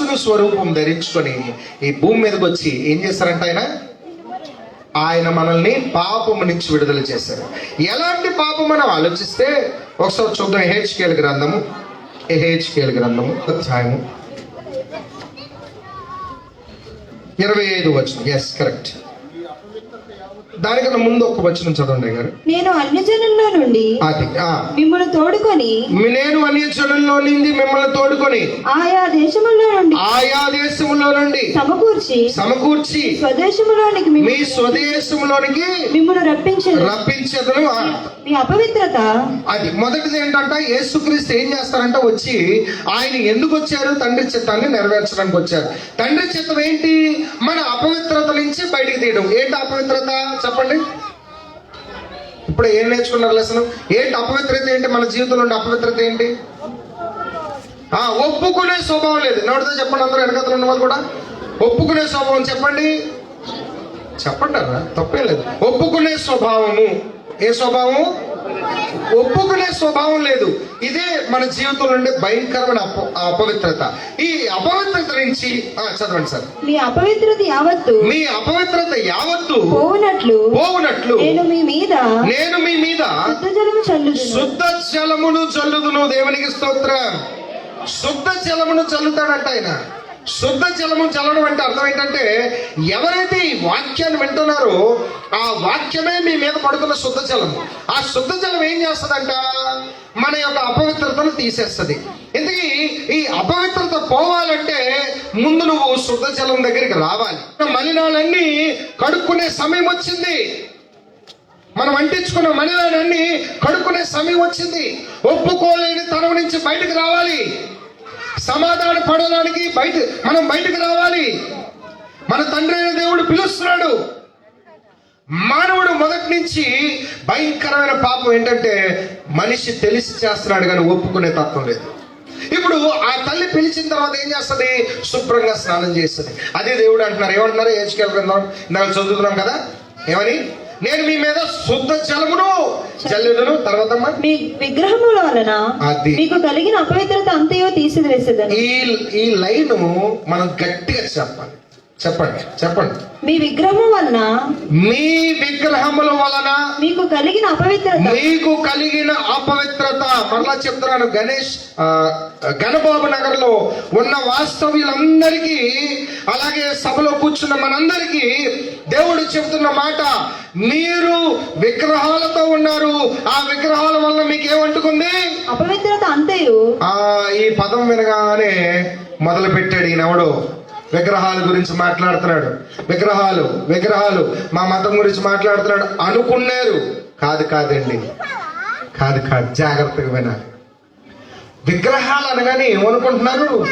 దాసుని స్వరూపం ధరించుకొని ఈ భూమి మీదకి వచ్చి ఏం చేశారంట ఆయన? ఆయన మనల్ని పాపము నుంచి విడుదల చేశారు. ఎలాంటి పాపం మనం ఆలోచిస్తే ఒకసారి చూద్దాం హెచ్కేల్ గ్రంథము. హెచ్కేల్ గ్రంథము అధ్యాయము ఇరవై ఐదు వచనం. ఎస్ కరెక్ట్ దానికన్నా ముందు ఒక వచనం చదవండి గారు నేను అన్యజనుల్లో నుండి అది ఆ. మిమ్మల్ని తోడుకొని నేను అన్ని జనుల్లో నుండి మిమ్మల్ని తోడుకొని ఆయా దేశములో నుండి ఆయా దేశములో నుండి సమకూర్చి సమకూర్చి స్వదేశములోనికి మీ స్వదేశంలోనికి మిమ్మల్ని రప్పించదు రప్పించదును. మీ అపవిత్రత అది మొదటిది ఏంటంటే యేసుక్రీస్తు ఏం చేస్తారంటే వచ్చి ఆయన ఎందుకు వచ్చారు? తండ్రి చిత్తాన్ని నెరవేర్చడానికి వచ్చారు. తండ్రి చిత్తం ఏంటి? మన అపవిత్రత నుంచి బయటికి తీయడం. ఏంటి అపవిత్రత? చెప్పండి. ఇప్పుడు ఏం నేర్చుకున్నారు లెసన్? ఏంటి అపవిత్రత ఏంటి మన జీవితంలో ఉండే అపవిత్రత ఏంటి? ఆ ఒప్పుకునే స్వభావం లేదు. నోటితో చెప్పండి అందరూ వెనకతలు ఉన్న వాళ్ళు కూడా. ఒప్పుకునే స్వభావం చెప్పండి. చెప్పండి తప్పేం లేదు. ఒప్పుకునే స్వభావము. ఏ స్వభావం ఒప్పుకునే స్వభావం లేదు. ఇదే మన జీవితంలో ఉండే భయంకరమైన అప అపవిత్రత. ఈ అపవిత్రత నుంచి ఆ, చదవండి సార్. మీ అపవిత్రత యావత్తు మీ అపవిత్రత యావత్తు పోవునట్లు పోవునట్లు నేను మీ మీద నేను మీ మీద శుద్ధ జలము చల్లుదును. శుద్ధ జలమును చల్లుదును దేవునికి స్తోత్రం. శుద్ధ జలమును చల్లుతాడంట ఆయన. శుద్ధ జలము చల్లడం అంటే అర్థం ఏంటంటే ఎవరైతే ఈ వాక్యాన్ని వింటున్నారో ఆ వాక్యమే మీ మీద పడుతున్న శుద్ధ జలము. ఆ శుద్ధ జలం ఏం చేస్తుందంట? మన యొక్క అపవిత్రతను తీసేస్తుంది. ఇంతకీ ఈ అపవిత్రత పోవాలంటే ముందు నువ్వు శుద్ధ జలం దగ్గరికి రావాలి. మలినాలన్నీ కడుక్కునే సమయం వచ్చింది. మనం అంటించుకున్న మలినాలన్నీ కడుక్కునే సమయం వచ్చింది. ఒప్పుకోలేని తనం నుంచి బయటకు రావాలి. సమాధాన పడడానికి బయట మనం బయటకు రావాలి. మన తండ్రి అయిన దేవుడు పిలుస్తున్నాడు. మానవుడు మొదటి నుంచి భయంకరమైన పాపం ఏంటంటే మనిషి తెలిసి చేస్తున్నాడు కానీ ఒప్పుకునే తత్వం లేదు. ఇప్పుడు ఆ తల్లి పిలిచిన తర్వాత ఏం చేస్తుంది? శుభ్రంగా స్నానం చేస్తుంది. అదే దేవుడు అంటున్నారు. ఏమంటున్నారు? ఏచుకెళ్ళిందాం ఇందాక చదువుతున్నాం కదా? ఏమని? నేను మీ మీద శుద్ధ జలమును జల్లుదును తర్వాత మీ విగ్రహముల వలన. మీకు కలిగిన అపవిత్రత అంతయో తీసివేసేదని. ఈ ఈ లైన్ మనం గట్టిగా చెప్పాలి. చెప్పండి చెప్పండి. మీ విగ్రహము వలన మీ విగ్రహముల వలన మీకు కలిగిన అపవిత్రత. మీకు కలిగిన అపవిత్రత. మరలా చెప్తున్నాను గణేష్ గణబాబు నగర్లో ఉన్న వాస్తవ్యులందరికీ అలాగే సభలో కూర్చున్న మనందరికీ చెబుతున్న మాట మీరు విగ్రహాలతో ఉన్నారు. ఆ విగ్రహాల వల్ల మీకు ఏమంటుకుంది అపవిత్రత అంతయు ఆ ఈ పదం వినగానే మొదలు పెట్టాడు ఈయనెవడు? విగ్రహాల గురించి మాట్లాడుతున్నాడు. విగ్రహాలు విగ్రహాలు మా మతం గురించి మాట్లాడుతున్నాడు. అనుకున్నారు. కాదు కాదండి. కాదు కాదు జాగ్రత్తగా వినాలి. విగ్రహాలు అనగానే ఏమనుకుంటున్నారు?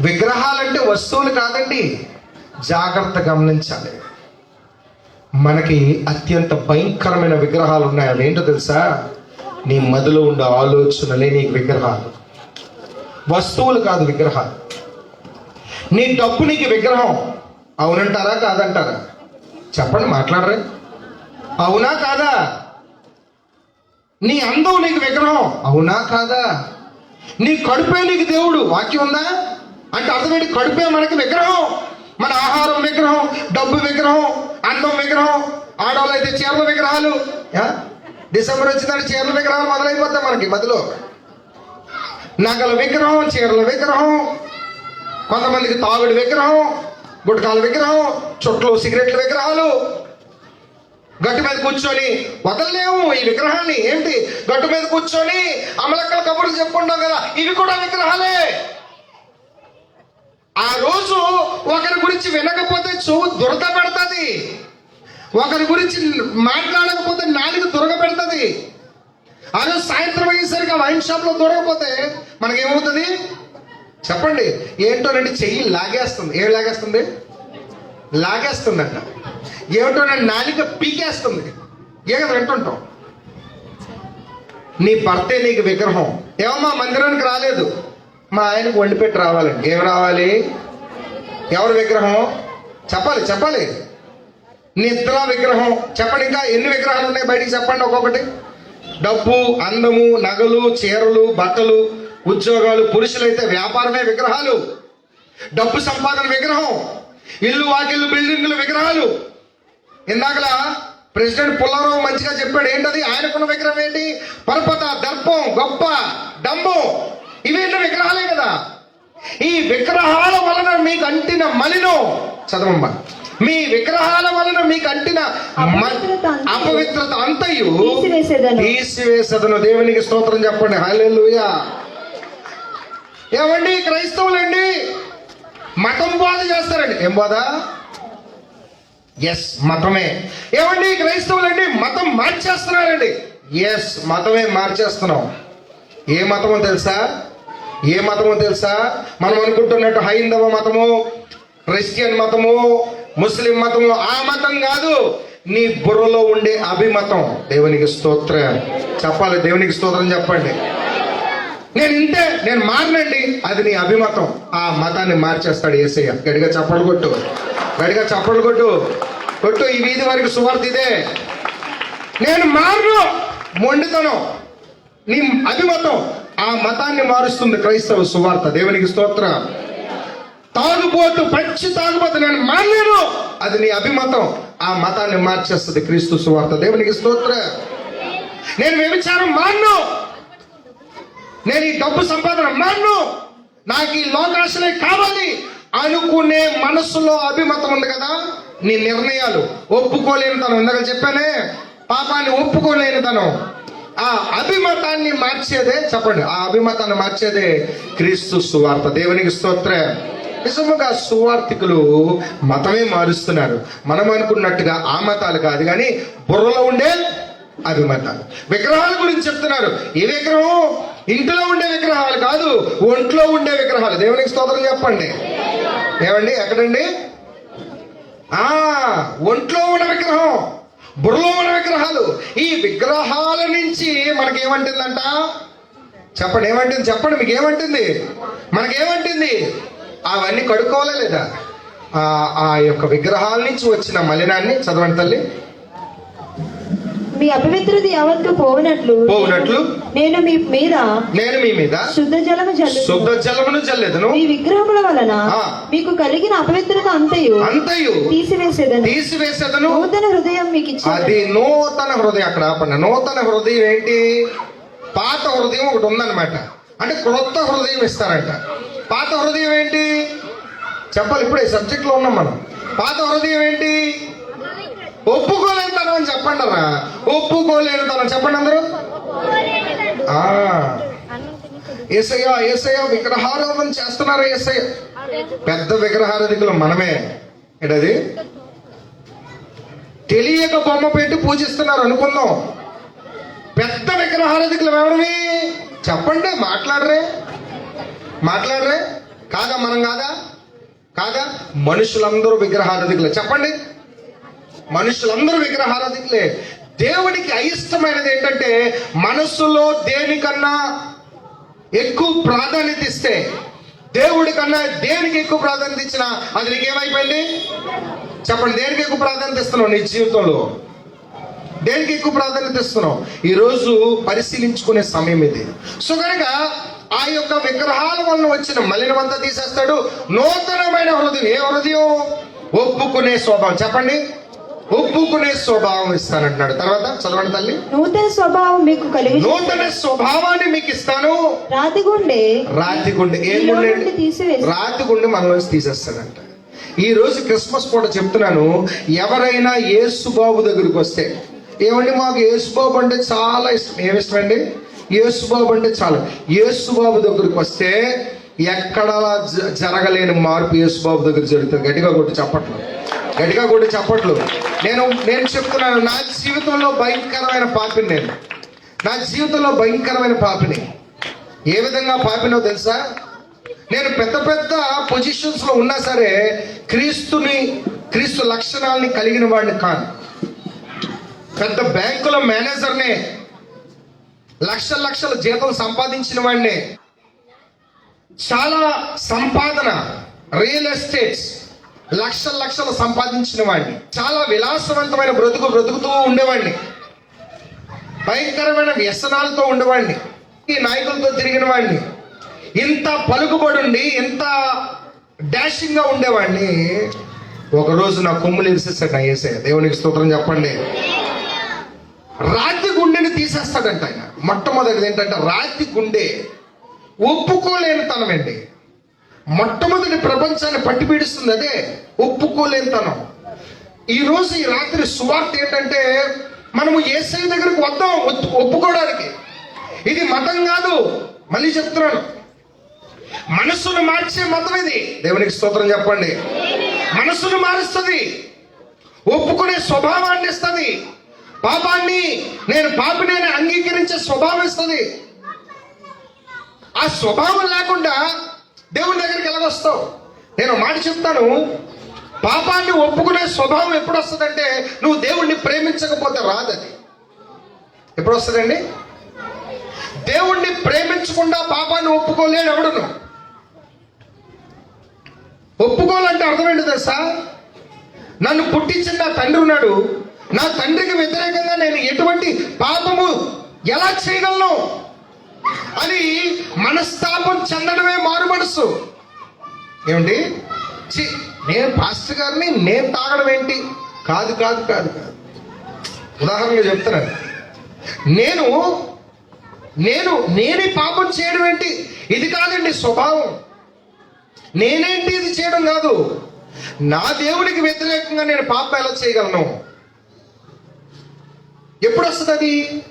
విగ్రహాలంటే వస్తువులు కాదండి. జాగ్రత్త గమనించాలి. మనకి అత్యంత భయంకరమైన విగ్రహాలు ఉన్నాయి. ఏంటో తెలుసా? నీ మదిలో ఉండే ఆలోచనలే నీకు విగ్రహాలు. వస్తువులు కాదు విగ్రహాలు. నీ డబ్బు నీకు విగ్రహం. అవునంటారా కాదంటారా? చెప్పండి మాట్లాడరే. అవునా కాదా? నీ అందం నీకు విగ్రహం. అవునా కాదా? నీ కడుపే నీకు దేవుడు. వాక్యం ఉందా? అంటే అర్థమేంటి కడుపే మనకి విగ్రహం. మన ఆహారం విగ్రహం డబ్బు విగ్రహం అన్నం విగ్రహం ఆడవాళ్ళు అయితే చీరల విగ్రహాలు. డిసెంబర్ వచ్చిందంటే చీరల విగ్రహాలు మొదలైపోతాయి మనకి మధ్యలో. నగల విగ్రహం చీరల విగ్రహం కొంతమందికి తాగుడు విగ్రహం గుట్కాల విగ్రహం చుట్టలు సిగరెట్ల విగ్రహాలు. గట్టు మీద కూర్చొని వదలలేము ఈ విగ్రహాన్ని. ఏంటి? గట్టు మీద కూర్చొని అమలక్కల కబుర్లు చెప్పుకుంటాం కదా ఇవి కూడా విగ్రహాలే ఆ రోజు ఒకరి గురించి వినకపోతే చెవు దురద పెడుతుంది. ఒకరి గురించి మాట్లాడకపోతే నాలుగు దురగ పెడుతుంది. ఆ రోజు సాయంత్రం అయ్యేసరికి వైన్ షాప్లో దొరకపోతే మనకేమవుతుంది? చెప్పండి ఏంటోనండి చెయ్యి లాగేస్తుంది. ఏం లాగేస్తుంది? లాగేస్తుందంట. ఏమిటోనండి నాలిక పీకేస్తుంది. ఏ కదా వింటుంటాం. నీ భర్తే నీకు విగ్రహం. ఏమమ్మా మందిరానికి రాలేదు. మా ఆయనకు వండి పెట్టి రావాలండి. ఏం రావాలి? ఎవరి విగ్రహం? చెప్పాలి చెప్పాలి. నిద్ర విగ్రహం. చెప్పండి ఇంకా ఎన్ని విగ్రహాలు ఉన్నాయి బయటికి చెప్పండి ఒక్కొక్కటి. డబ్బు అందము నగలు చీరలు బట్టలు ఉద్యోగాలు పురుషులైతే వ్యాపారమే విగ్రహాలు. డబ్బు సంపాదన విగ్రహం. ఇల్లు వాకిళ్ళు బిల్డింగ్లు విగ్రహాలు. ఇందాకలా ప్రెసిడెంట్ పుల్లారావు మంచిగా చెప్పాడు ఏంటది? ఆయనకున్న విగ్రహం ఏంటి? పరపత దర్పం గొప్ప డంబం. ఇవేంటి విగ్రహాలే కదా? ఈ విగ్రహాల వలన మీకు అంటిన మలిను. చదవమ్మా మీ విగ్రహాల వలన మీకు అంటిన అపవిత్రత అంతయు. తీసివేసదను. దేవునికి స్తోత్రం చెప్పండి. హల్లెలూయా. ఏమండి క్రైస్తవులండి? మతం బోధ చేస్తారండి. ఏం బోధ? ఎస్ మతమే. ఏమండి క్రైస్తవులండి? మతం మార్చేస్తున్నారండి. ఎస్ మతమే మార్చేస్తున్నాం. ఏ మతమో తెలుసా? ఏ మతమో తెలుసా? మనం అనుకుంటున్నట్టు హైందవ మతము క్రిస్టియన్ మతము ముస్లిం మతము ఆ మతం కాదు. నీ బుర్రలో ఉండే అభిమతం. దేవునికి స్తోత్ర. చెప్పాలి దేవునికి స్తోత్రం చెప్పండి. నేను ఇంతే నేను మారనండి. అది నీ అభిమతం. ఆ మతాన్ని మార్చేస్తాడు ఏసయ్య. గడిగా చప్పలు కొట్టు. గడిగా చప్పలు కొట్టు. కొట్టు ఈ వీధి వారికి సువార్త ఇదే. నేను మారను. మొండితనం. నీ అభిమతం. ఆ మతాన్ని మారుస్తుంది క్రైస్తవ సువార్త. దేవునికి స్తోత్ర. తాగుబోతు పచ్చి తాగుబోతు నేను మారలేను అది నీ అభిమతం. ఆ మతాన్ని మార్చేస్తుంది క్రీస్తు సువార్త. దేవునికి స్తోత్ర. నేను వ్యభిచారం మాన్ను. నేను ఈ డబ్బు సంపాదన మాన్ను. నాకు ఈ లోకాశనే కావాలి. అనుకునే మనసులో అభిమతం ఉంది కదా? నీ నిర్ణయాలు. ఒప్పుకోలేని తను ఇందాక చెప్పానే పాపాన్ని ఒప్పుకోలేని తను ఆ అభిమతాన్ని మార్చేదే చెప్పండి. ఆ అభిమతాన్ని మార్చేదే క్రీస్తు సువార్త. దేవునికి స్తోత్ర. నిజముగా సువార్థికులు మతమే మారుస్తున్నారు. మనం అనుకున్నట్టుగా ఆ మతాలు కాదు కానీ బుర్రలో ఉండే అభిమతాలు. విగ్రహాల గురించి చెప్తున్నారు. ఏ విగ్రహం? ఇంట్లో ఉండే విగ్రహాలు కాదు ఒంట్లో ఉండే విగ్రహాలు. దేవునికి స్తోత్రం చెప్పండి. ఏమండి? ఎక్కడండి? ఆ ఒంట్లో ఉన్న విగ్రహం బుర్రలో ఉన్న విగ్రహాలు. ఈ విగ్రహాల నుంచి మనకేమంటుందంట? చెప్పండి ఏమంటుంది? చెప్పండి మీకు ఏమంటుంది మనకేమంటుంది? అవన్నీ కడుక్కోవాలా లేదా? ఆ ఆ యొక్క విగ్రహాల నుంచి వచ్చిన మలినాన్ని చదవండి తల్లి. మీ అపవిత్రత యావత్తు పోవునట్లు పోవునట్లు? నేను మీ మీద నేను మీ మీద శుద్ధ జలము జల్లు శుద్ధ జలమును చల్లెదను మీ విగ్రహముల వలన. మీకు కలిగిన అపవిత్రత అంతయు అంతయు తీసివేసేదను. తీసివేసేదను. నూతన హృదయం మీకు ఇచ్చేదను అది నూతన హృదయం అక్కడ ఆపండి. నూతన హృదయం ఏంటి? పాత హృదయం ఒకటి ఉందన్నమాట. అంటే క్రొత్త హృదయం ఇస్తారంట. పాత హృదయం ఏంటి? చెప్పాలి ఇప్పుడే సబ్జెక్ట్లో ఉన్నాం మనం. పాత హృదయం ఏంటి? ఒప్పుకోలేనితనం అని చెప్పండి అరా ఒప్పుకోలేనితనం. చెప్పండి అందరూ. ఏసయ్య ఏసయ్య విగ్రహారాధన చేస్తున్నారా ఏసయ్య. పెద్ద విగ్రహారాధికులు మనమే. ఏంటది? తెలియక బొమ్మ పెట్టి పూజిస్తున్నారు అనుకుందాం. పెద్ద విగ్రహారాధికులు ఎవరివి చెప్పండి మాట్లాడరే. మాట్లాడరే. కాదా మనం కాదా? కాదా? మనుషులందరూ విగ్రహారాధికులే. చెప్పండి. మనుషులందరూ విగ్రహారాధికులే. దేవుడికి అయిష్టమైనది ఏంటంటే మనస్సులో దేనికన్నా ఎక్కువ ప్రాధాన్యత ఇస్తే దేవుడి కన్నా దేనికి ఎక్కువ ప్రాధాన్యత ఇచ్చినా అది నీకేమైపోయింది? చెప్పండి దేనికి ఎక్కువ ప్రాధాన్యత ఇస్తున్నావు నీ జీవితంలో? దేనికి ఎక్కువ ప్రాధాన్యత ఇస్తున్నావు? ఈరోజు పరిశీలించుకునే సమయం ఇది. సో కనుక ఆ యొక్క విగ్రహాల వలన వచ్చిన మలినమంతా తీసేస్తాడు. నూతనమైన హృదయం. ఏ హృదయం? ఒప్పుకునే స్వభావం. చెప్పండి. ఒప్పుకునే స్వభావం ఇస్తానంటున్నాడు. తర్వాత చదవండి తల్లి. నూతన స్వభావం మీకు కలిగి నూతన స్వభావాన్ని మీకు ఇస్తాను. రాతి గుండె రాతి గుండె? ఏం గుండె రాతి గుండె మనలోంచి తీసేస్తాడంట. ఈ రోజు క్రిస్మస్ పూట చెప్తున్నాను ఎవరైనా యేసుబాబు దగ్గరికి వస్తే ఏమండి మాకు యేసుబాబు అంటే చాలా ఇష్టం. ఏమి ఇష్టం అండి యేసుబాబు అంటే చాలా. యేసుబాబు దగ్గరికి వస్తే ఎక్కడ జరగలేని మార్పు యేసుబాబు దగ్గర జరుగుతుంది. గట్టిగా కొట్టి చప్పట్లు. గట్టిగా కొట్టి చప్పట్లు. నేను నేను చెప్తున్నాను నా జీవితంలో భయంకరమైన పాపిని నేను. నా జీవితంలో భయంకరమైన పాపిని. ఏ విధంగా పాపినో తెలుసా? నేను పెద్ద పెద్ద పొజిషన్స్లో ఉన్నా సరే క్రీస్తుని క్రీస్తు లక్షణాలని కలిగిన వాడిని కాను పెద్ద బ్యాంకుల మేనేజర్నే లక్షల లక్షల జీతం సంపాదించిన వాడిని చాలా సంపాదన రియల్ ఎస్టేట్స్ లక్షల లక్షలు సంపాదించిన వాడిని. చాలా విలాసవంతమైన బ్రతుకు బ్రతుకుతూ ఉండేవాడిని. భయంకరమైన వ్యసనాలతో ఉండేవాడిని. ఈ నాయకులతో తిరిగిన వాడిని. ఇంత పలుకుబడి ఇంత డాషింగ్గా ఉండేవాడిని. ఒక రోజు నా కొమ్ములు ఇరిసేస్తాడు నా ఏసే దేవునికి స్తోత్రం చెప్పండి. రాతి గుండెని తీసేస్తాడంట ఆయన. మొట్టమొదటిది ఏంటంటే రాతి గుండె ఒప్పుకోలేని తనమండి మొట్టమొదటి ప్రపంచాన్ని పట్టిపీడిస్తుంది అదే ఒప్పుకోలేని తనం ఈ ఈ రాత్రి సువార్త ఏంటంటే మనము ఏసై దగ్గరకు వద్దాం ఒప్పుకోవడానికి. ఇది మతం కాదు మళ్ళీ చెప్తున్నాను. మనస్సును మార్చే మతం ఇది. దేవునికి స్తోత్రం చెప్పండి. మనస్సును మారుస్తుంది ఒప్పుకునే స్వభావాన్ని ఇస్తుంది. పాపాన్ని నేను పాపిని అంగీకరించే స్వభావం ఇస్తుంది. ఆ స్వభావం లేకుండా దేవుని దగ్గరికి ఎలాగొస్తావు? నేను మాట చెప్తాను. పాపాన్ని ఒప్పుకునే స్వభావం ఎప్పుడు వస్తుందంటే నువ్వు దేవుణ్ణి ప్రేమించకపోతే రాదది. ఎప్పుడు వస్తుందండి దేవుణ్ణి ప్రేమించకుండా పాపాన్ని ఒప్పుకోలేడు ఎవడును? ఒప్పుకోవాలంటే అర్థం తెలుసా? నన్ను పుట్టించిన నా తండ్రి ఉన్నాడు. నా తండ్రికి వ్యతిరేకంగా నేను ఎటువంటి పాపము ఎలా చేయగలను? అని మనస్తాపం చెందడమే మారు మనసు ఏమండి? ఛీ, నేను పాస్టర్ గారిని నేను తాగడం ఏంటి? కాదు కాదు కాదు కాదు. ఉదాహరణగా చెప్తున్నాను నేను నేను నేనే పాపం చేయడం ఏంటి? ఇది కాదండి స్వభావం. నేనేంటి ఇది చేయడం కాదు? నా దేవుడికి వ్యతిరేకంగా నేను పాపం ఎలా చేయగలను? ఎప్పుడు వస్తుంది అది?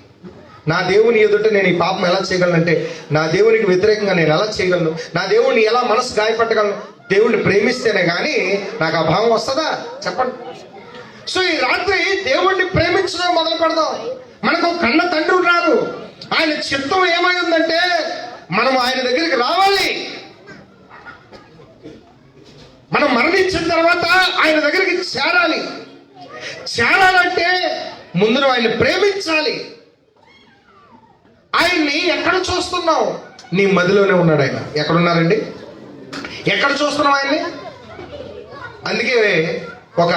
నా దేవుని ఎదుట నేను ఈ పాపం ఎలా చేయగలను నా దేవునికి వ్యతిరేకంగా నేను ఎలా చేయగలను? నా దేవుడిని ఎలా మనసు గాయపట్టగలను దేవుణ్ణి ప్రేమిస్తేనే కానీ నాకు ఆ భావం వస్తుందా? చెప్పండి. సో ఈ రాత్రి దేవుణ్ణి ప్రేమించడం మొదలు పెడదాం. మనకు ఒక కన్న తండ్రి ఉన్నారు ఆయన చిత్తం ఏమై ఉందంటే మనం ఆయన దగ్గరికి రావాలి. మనం మరణించిన తర్వాత ఆయన దగ్గరికి చేరాలి. చేరాలంటే ముందు ఆయన ఆయన్ని ప్రేమించాలి. ఆయన్ని ఎక్కడ చూస్తున్నావు? నీ మదిలోనే ఉన్నాడు ఆయన. ఎక్కడున్నారండి ఎక్కడ చూస్తున్నావు ఆయన్ని? అందుకే ఒక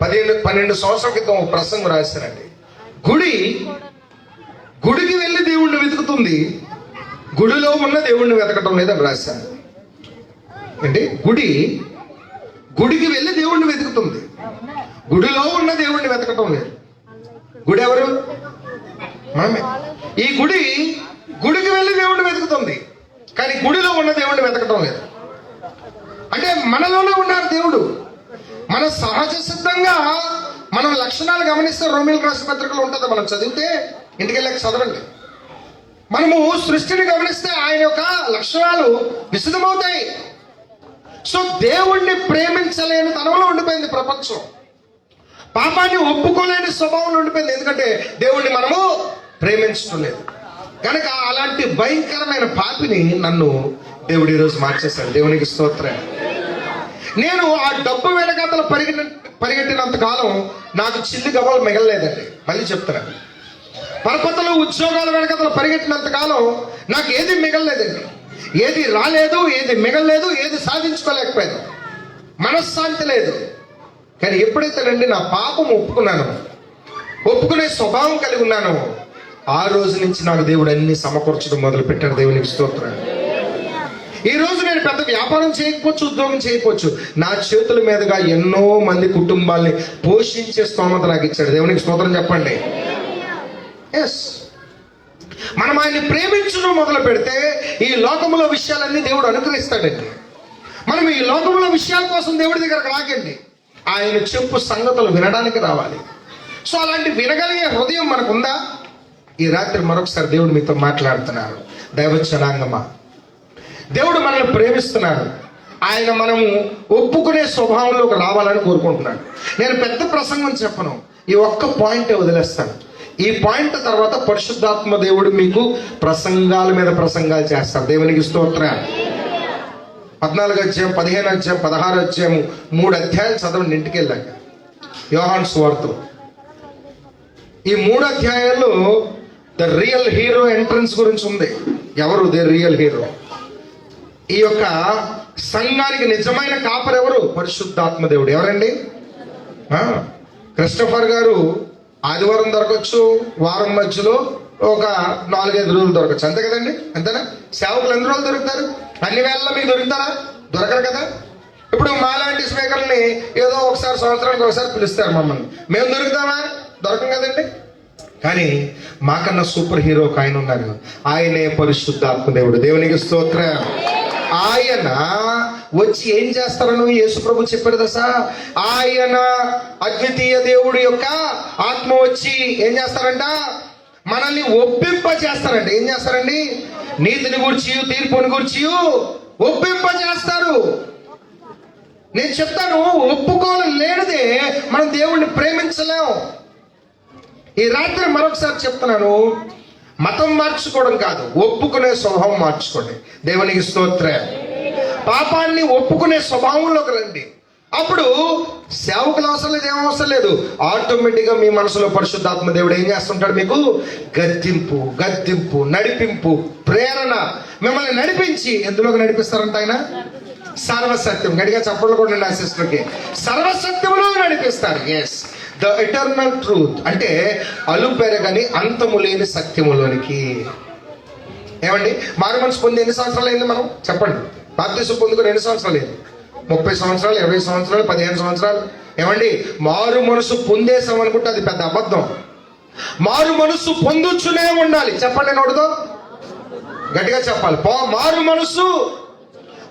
పదిహేను పన్నెండు సంవత్సరాల క్రితం ఒక ప్రసంగం రాశారండి. గుడి గుడికి వెళ్ళి దేవుణ్ణి వెతుకుతుంది. గుడిలో ఉన్న దేవుణ్ణి వెతకటం లేదని రాశాను ఏంటి? గుడి గుడికి వెళ్ళి దేవుణ్ణి వెతుకుతుంది. గుడిలో ఉన్న దేవుణ్ణి వెతకటం లేదు. గుడి ఎవరు మనమే. ఈ గుడి గుడికి వెళ్ళి దేవుడిని వెతుకుతుంది. కానీ గుడిలో ఉన్న దేవుడిని వెతకటం లేదు. అంటే మనలోనే ఉన్నారు దేవుడు. మన సహజ సిద్ధంగా మనం లక్షణాలు గమనిస్తే రోమిల్ రాసిన పత్రికలు ఉంటుంది. మనం చదివితే ఇంటికి చదవండి. మనము సృష్టిని గమనిస్తే ఆయన యొక్క లక్షణాలు విశదమవుతాయి. సో దేవుణ్ణి ప్రేమించలేని తనంలో ఉండిపోయింది ప్రపంచం. పాపాన్ని ఒప్పుకోలేని స్వభావంలో ఉండిపోయింది. ఎందుకంటే దేవుణ్ణి మనము ప్రేమించడం లేదు కనుక అలాంటి భయంకరమైన పాపిని నన్ను దేవుడు ఈరోజు మార్చేశాడు. దేవునికి స్తోత్రం. నేను ఆ డబ్బు వెనకాతల పరిగె పరిగెట్టినంత కాలం నాకు చిల్లి గవ్వలు మిగలలేదండి. మళ్ళీ చెప్తున్నాను పరపతలు ఉద్యోగాల వెనకాతల పరిగెట్టినంత కాలం నాకు ఏది మిగలలేదండి. ఏది రాలేదు ఏది మిగలలేదు ఏది సాధించుకోలేకపోయాను. మనశ్శాంతి లేదు. కానీ ఎప్పుడైతేనండి నా పాపం ఒప్పుకున్నాను. ఒప్పుకునే స్వభావం కలిగి ఉన్నాను. ఆ రోజు నుంచి నాకు దేవుడు అన్ని సమకూర్చడం మొదలు పెట్టాడు దేవునికి స్తోత్రం ఈ రోజు నేను పెద్ద వ్యాపారం చేయకపోవచ్చు ఉద్యోగం చేయకపోవచ్చు. నా చేతుల మీదుగా ఎన్నో మంది కుటుంబాల్ని పోషించే స్తోమత నాకు ఇచ్చాడు. దేవునికి స్తోత్రం చెప్పండి. ఎస్ మనం ఆయన్ని ప్రేమించడం మొదలు పెడితే ఈ లోకంలో విషయాలన్నీ దేవుడు అనుగ్రహిస్తాడండి. మనం ఈ లోకంలో విషయాల కోసం దేవుడి దగ్గరకు రాకండి ఆయన చెప్పు సంగతులు వినడానికి రావాలి. సో అలాంటి వినగలిగే హృదయం మనకుందా? ఈ రాత్రి మరొకసారి దేవుడు మీతో మాట్లాడుతున్నారు. దైవచనాంగమా. దేవుడు మనల్ని ప్రేమిస్తున్నాడు ఆయన మనము ఒప్పుకునే స్వభావంలోకి రావాలని కోరుకుంటున్నాడు. నేను పెద్ద ప్రసంగం చెప్పను. ఈ ఒక్క పాయింటే వదిలేస్తాను. ఈ పాయింట్ తర్వాత పరిశుద్ధాత్మ దేవుడు మీకు ప్రసంగాల మీద ప్రసంగాలు చేస్తారు. దేవునికి స్తోత్రం పద్నాలుగు అధ్యాయం పదిహేను అధ్యాయం పదహారు అధ్యాయం మూడు అధ్యాయాలు చదవండి ఇంటికి వెళ్ళాక. యోహాన్ స్వార్థం ఈ మూడు అధ్యాయాల్లో ద రియల్ హీరో ఎంట్రన్స్ గురించి ఉంది. ఎవరు? ద రియల్ హీరో ఈ యొక్క సంఘానికి నిజమైన కాపర్ ఎవరు? పరిశుద్ధాత్మ దేవుడు ఎవరండి క్రిస్టఫర్ గారు ఆదివారం దొరకచ్చు వారం మధ్యలో ఒక నాలుగైదు రోజులు దొరకచ్చు. అంతే కదండి? అంతేనా? సేవకులు ఎన్ని రోజులు దొరుకుతారు? అన్ని వేళల్లో మీకు దొరుకుతారా? దొరకరు కదా? ఇప్పుడు మాలాంటి స్పీకర్ని ఏదో ఒకసారి సంవత్సరానికి ఒకసారి పిలుస్తారు మమ్మల్ని. మేము దొరుకుతామా? దొరకం కదండి? కానీ మాకన్నా సూపర్ హీరో ఒక ఆయన ఉన్నారు ఆయనే పరిశుద్ధాత్మ దేవుడు. దేవునికి స్తోత్ర. ఆయన వచ్చి ఏం చేస్తారని యేసు ప్రభు చెప్పాడు దశ ఆయన అద్వితీయ దేవుడి యొక్క ఆత్మ వచ్చి ఏం చేస్తారంట? మనల్ని ఒప్పింప చేస్తారండి ఏం చేస్తారండి? నీతిని గురించి తీర్పుని గురించి ఒప్పింప చేస్తారు నేను చెప్తాను ఒప్పుకోవడం లేనిదే మనం దేవుణ్ణి ప్రేమించలేం. ఈ రాత్రి మరొకసారి చెప్తున్నాను మతం మార్చుకోవడం కాదు ఒప్పుకునే స్వభావం మార్చుకోండి. దేవునికి స్తోత్ర. పాపాన్ని ఒప్పుకునే స్వభావంలోకి రండి. అప్పుడు సేవకులు అవసరం లేదు ఏం అవసరం లేదు. ఆటోమేటిక్గా మీ మనసులో పరిశుద్ధాత్మ దేవుడు ఏం చేస్తుంటాడు మీకు? గద్దింపు గద్దింపు నడిపింపు ప్రేరణ. మిమ్మల్ని నడిపించి ఎందులోకి నడిపిస్తారంట ఆయన? సర్వసత్యం. గడిగా చప్పట్లు కూడా నా సిస్టర్కి నడిపిస్తారు. ఎస్ ద ఎటర్నల్ ట్రూత్ అంటే అలుపెరగని అంతము లేని సత్యములోనికి. ఏమండి? మారు మనసు పొంది ఎన్ని సంవత్సరాలు అయింది మనం? చెప్పండి. బాప్తీసు పొందుకుని ఎన్ని సంవత్సరాలు అయింది? ముప్పై సంవత్సరాలు ఇరవై సంవత్సరాలు పదిహేను సంవత్సరాలు. ఏమండి? మారు మనసు పొందేసాం అనుకుంటే అది పెద్ద అబద్ధం. మారు మనసు పొందుచునే ఉండాలి. చెప్పండి నోడుతో గట్టిగా చెప్పాలి. పో మారు మనసు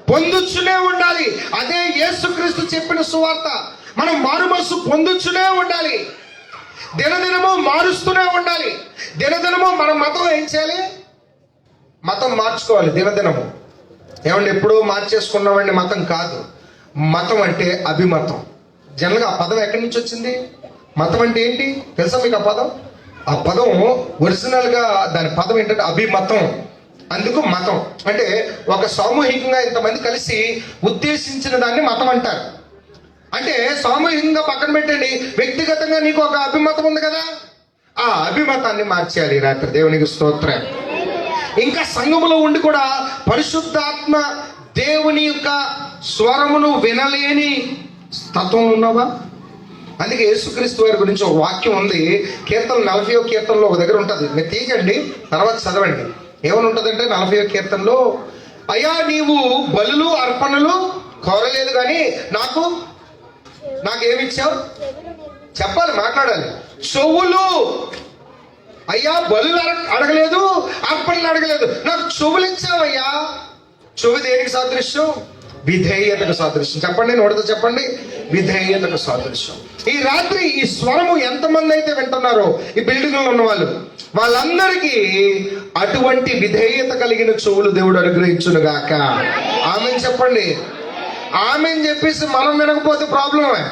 పొందుచునే ఉండాలి. అదే యేసుక్రీస్తు చెప్పిన సువార్త. మనం మారు మనసు పొందుచునే ఉండాలి. దినదినము మారుస్తూనే ఉండాలి. దినదినము మన మతం ఏం చేయాలి? మతం మార్చుకోవాలి దినదినము. ఏమండి ఎప్పుడూ మార్చేసుకున్నామండి మతం కాదు. మతం అంటే అభిమతం. జనరల్గా ఆ పదం ఎక్కడి నుంచి వచ్చింది? మతం అంటే ఏంటి? తెలుసా మీకు ఆ పదం? ఆ పదం ఒరిజినల్గా దాని పదం ఏంటంటే అభిమతం. అందుకు మతం. అంటే ఒక సామూహికంగా ఇంతమంది కలిసి ఉద్దేశించిన దాన్ని మతం అంటారు. అంటే సామూహికంగా పక్కన పెట్టండి. వ్యక్తిగతంగా నీకు ఒక అభిమతం ఉంది కదా? ఆ అభిమతాన్ని మార్చేయాలి రాత్రి. దేవునికి స్తోత్రం. ఇంకా సంఘములో ఉండి కూడా పరిశుద్ధాత్మ దేవుని యొక్క స్వరమును వినలేని తత్వం ఉన్నావా? అందుకే యేసుక్రీస్తు వారి గురించి ఒక వాక్యం ఉంది. కీర్తన నలభై కీర్తనలో ఒక దగ్గర ఉంటుంది. మీరు తీయండి. తర్వాత చదవండి. ఏమని ఉంటుందంటే నలభై కీర్తనలో అయ్యా నీవు బలులు అర్పణలు కోరలేదు కానీ నాకు నాకేమిచ్చావు? చెప్పాలి మాట్లాడాలి. చెవులు. అయ్యా బలు అడగలేదు అర్పణలు అడగలేదు. నాకు చెవులు ఇచ్చావయ్యా చెవి దేనికి సాదృశ్యం? విధేయతకు సాదృశ్యం. చెప్పండి నోటితో చెప్పండి. విధేయతకు సాదృశ్యం. ఈ రాత్రి ఈ స్వరము ఎంతమంది అయితే వింటున్నారో ఈ బిల్డింగ్లో ఉన్న వాళ్ళు వాళ్ళందరికీ అటువంటి విధేయత కలిగిన చెవులు దేవుడు అనుగ్రహించునుగాక. ఆమె చెప్పండి. ఆమె అని చెప్పేసి మనం వినకపోతే ప్రాబ్లమే.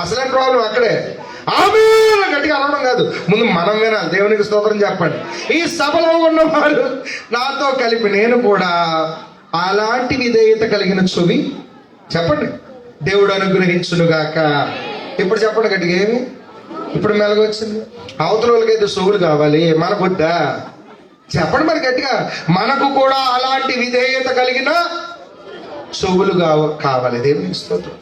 అసలైన ప్రాబ్లం అక్కడే. ఆమె గట్టిగా అనడం కాదు. ముందు మనం వినాలి. దేవునికి స్తోత్రం చెప్పండి. ఈ సభలో ఉన్నవారు నాతో కలిపి నేను కూడా అలాంటి విధేయత కలిగిన చెవి. చెప్పండి. దేవుడు అనుగ్రహించును గాక ఇప్పుడు చెప్పండి గట్టిగా ఏమి? ఇప్పుడు మెలగొచ్చింది. అవతల వాళ్ళకైతే చెవులు కావాలి. మన వద్దా చెప్పండి మరి గట్టిగా. మనకు కూడా అలాంటి విధేయత కలిగిన చెవులు కావ- కావాలి. దేవుని స్తోత్రం.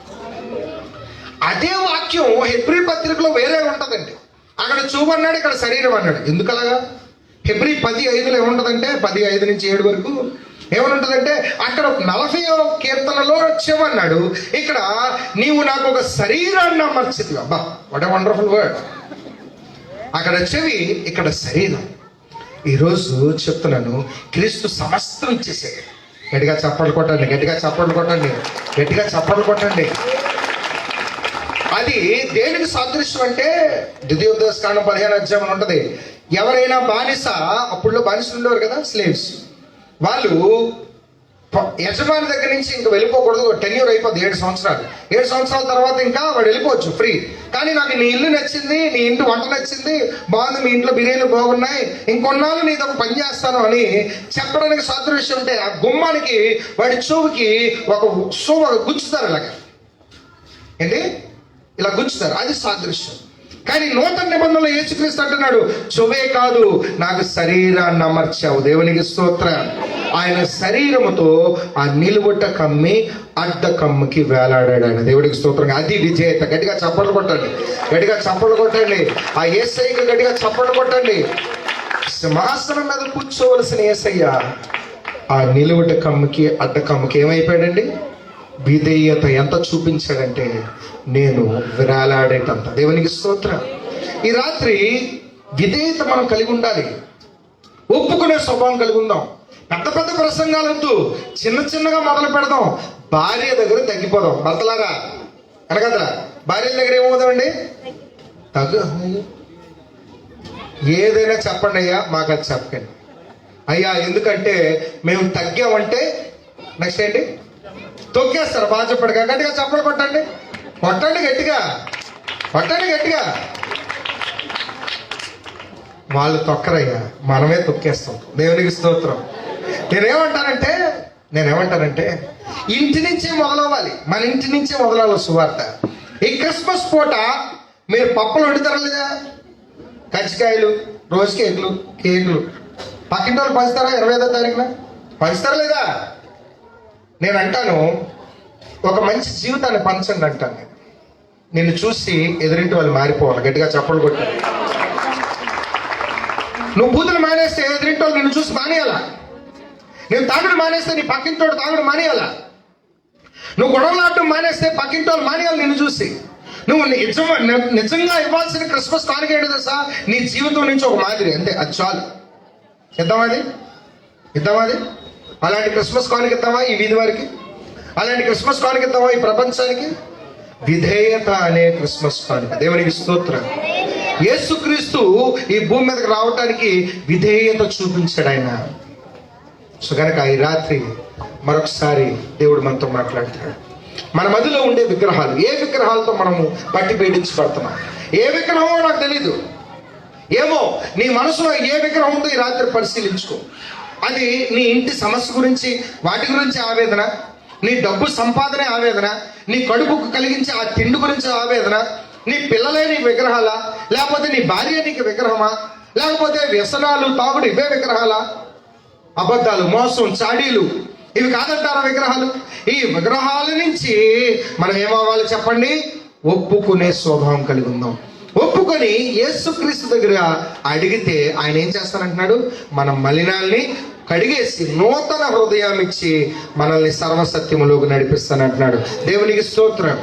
అదే వాక్యం హెబ్రి పత్రికలో వేరే ఉంటుందండి. అక్కడ చూపు అన్నాడు ఇక్కడ శరీరం అన్నాడు. ఎందుకలాగా? హెబ్రి పది ఐదులో ఏముంటుందంటే పది ఐదు నుంచి ఏడు వరకు ఏమనుంటుందంటే అక్కడ నలభై కీర్తనలో చెవన్నాడు ఇక్కడ నీవు నాకు ఒక శరీరాన్ని అమర్చితివి. అబ్బా వాట్ వండర్ఫుల్ వర్డ్ అక్కడ చెవి ఇక్కడ శరీరం. ఈరోజు చెప్తున్నాను క్రీస్తు సమస్తం చేసేది. గట్టిగా చప్పట్లు కొట్టండి గట్టిగా చప్పట్లు కొట్టండి గట్టిగా చప్పట్లు కొట్టండి. అది దేనికి సాదృశ్యం అంటే ద్వితీయోపదేశ కాండం పదిహేను అధ్యాయం ఉంటుంది. ఎవరైనా బానిస అప్పుడులో బానిసలు ఉండేవారు కదా స్లేవ్స్ వాళ్ళు యజమాని దగ్గర నుంచి ఇంకా వెళ్ళిపోకూడదు టెన్యూర్ అయిపోద్ది ఏడు సంవత్సరాలు. ఏడు సంవత్సరాల తర్వాత ఇంకా వాడు వెళ్ళిపోవచ్చు ఫ్రీ కానీ నాకు నీ ఇల్లు నచ్చింది నీ ఇంటి వంట నచ్చింది బాగుంది మీ ఇంట్లో బిర్యానీలు బాగున్నాయి ఇంకొన్నాళ్ళు నీతో ఒక పని చేస్తాను అని చెప్పడానికి సాదృశ్యం ఉంటే ఆ గుమ్మానికి వాడి చెవుకి ఒక సో ఒక గుచ్చుతారు ఇలాగ. ఏంటి? ఇలా గుచ్చుతారు. అది సాదృశ్యం. కానీ నూతన నిబంధనలో యేసుక్రీస్తు అంటున్నాడు చొవే కాదు నాకు శరీరాన్ని అమర్చావు. దేవునికి స్తోత్ర. ఆయన శరీరముతో ఆ నిలువుట కమ్మి అడ్డ కమ్మకి వేలాడాడు ఆయన. దేవుడికి స్తోత్రం. అది విజేత. గట్టిగా చప్పట్లు కొట్టండి. గట్టిగా చప్పట్లు కొట్టండి. ఆ ఏసైకి గట్టిగా చప్పట్లు కొట్టండి. సింహాసనం మీద కూర్చోవలసిన ఏసయ్య ఆ నిలువుట కమ్మకి అడ్డ కమ్మకి ఏమైపోయాడండి? విధేయత. ఎంత చూపించాడంటే నేను విరాలాడేటంత దేవునికి స్తోత్రం. ఈ రాత్రి విధేయత మనం కలిగి ఉండాలి. ఒప్పుకునే స్వభావం కలిగి ఉందాం. పెద్ద పెద్ద ప్రసంగాలు వద్దు చిన్న చిన్నగా మొదలు పెడదాం. భార్య దగ్గర తగ్గిపోదాం. భర్తలారా అనగదరా భార్య దగ్గర ఏమవుదామండి తగ్గు. ఏదైనా చెప్పండి అయ్యా మాకు అది చెప్పండి అయ్యా ఎందుకంటే మేము తగ్గామంటే నెక్స్ట్ ఏంటి? తొక్కేస్తారు. బాగా చెప్పాడు గట్టిగా చప్పలు కొట్టండి. పట్టండి గట్టిగా. పట్టండి గట్టిగా. వాళ్ళు తొక్కరయ్యా మనమే తొక్కేస్తాం. దేవునికి స్తోత్రం. నేనేమంటానంటే నేనేమంటానంటే ఇంటి నుంచే మొదలవ్వాలి. మన ఇంటి నుంచే మొదలవ్వాలి సువార్త. ఈ క్రిస్మస్ పూట మీరు పప్పులు వండుతారు లేదా? కచ్చికాయలు రోజు కేకులు కేకులు. పక్కింటి వాళ్ళు పంచుతారా? ఇరవై ఐదో తారీఖున? పంచుతారా లేదా? నేను అంటాను ఒక మంచి జీవితాన్ని పంచండి అంటాను నిన్ను చూసి ఎదురింటి వాళ్ళు మారిపోవాలి గట్టిగా చప్పలు కొట్టారు నువ్వు బూతులు మానేస్తే ఎదురింటి వాళ్ళు నిన్ను చూసి మానేయాలా? నేను తాగుడు మానేస్తే నీ పక్కింటోడు తాగుడు మానేయాలా? నువ్వు గొడవలాడటం మానేస్తే పక్కింటి వాళ్ళు మానేయాలి నిన్ను చూసి. నువ్వు నిజం నిజంగా ఇవ్వాల్సిన క్రిస్మస్ కానుక ఏంటి తెలుసా? నీ జీవితం నుంచి ఒక మాదిరి అంతే అది చాలు. ఇద్దామా అది? ఇద్దామా అది? అలాంటి క్రిస్మస్ కానుక ఇద్దామా ఈ వీధి వారికి? అలాంటి క్రిస్మస్ కానుక ఇద్దామా ఈ ప్రపంచానికి? విధేయత అనే క్రిస్మస్ కానుక దేవునికి స్తోత్రం. యేసుక్రీస్తు ఈ భూమి మీదకి రావటానికి విధేయత చూపించాడు ఆయన. సో కనుక ఈ రాత్రి మరొకసారి దేవుడు మనతో మాట్లాడుతున్నాడు మన మధ్యలో ఉండే విగ్రహాలు ఏ విగ్రహాలతో మనము పట్టి పీడించబడుతున్నాం? ఏ విగ్రహమో నాకు తెలీదు. ఏమో నీ మనసులో ఏ విగ్రహం ఉందో ఈ రాత్రి పరిశీలించుకో. అది నీ ఇంటి సమస్య గురించి వాటి గురించి ఆవేదన నీ డబ్బు సంపాదనే ఆవేదన నీ కడుపుకు కలిగించే ఆ తిండి గురించి ఆవేదన? నీ పిల్లలే నీ విగ్రహాలా? లేకపోతే నీ భార్య నీకు విగ్రహమా? లేకపోతే వ్యసనాలు తాగుడు ఇవే విగ్రహాలా? అబద్ధాలు మోసం చాడీలు ఇవి కాదంటారా విగ్రహాలు? ఈ విగ్రహాల నుంచి మనం ఏమవ్వాలి చెప్పండి? ఒప్పుకునే స్వభావం కలిగి ఉందాం. ఒప్పుకొని యేసుక్రీస్తు దగ్గర అడిగితే ఆయన ఏం చేస్తానంటున్నాడు? మన మలినాల్ని కడిగేసి నూతన హృదయం ఇచ్చి మనల్ని సర్వసత్యములోకి నడిపిస్తానంటున్నాడు. దేవునికి స్తోత్రం.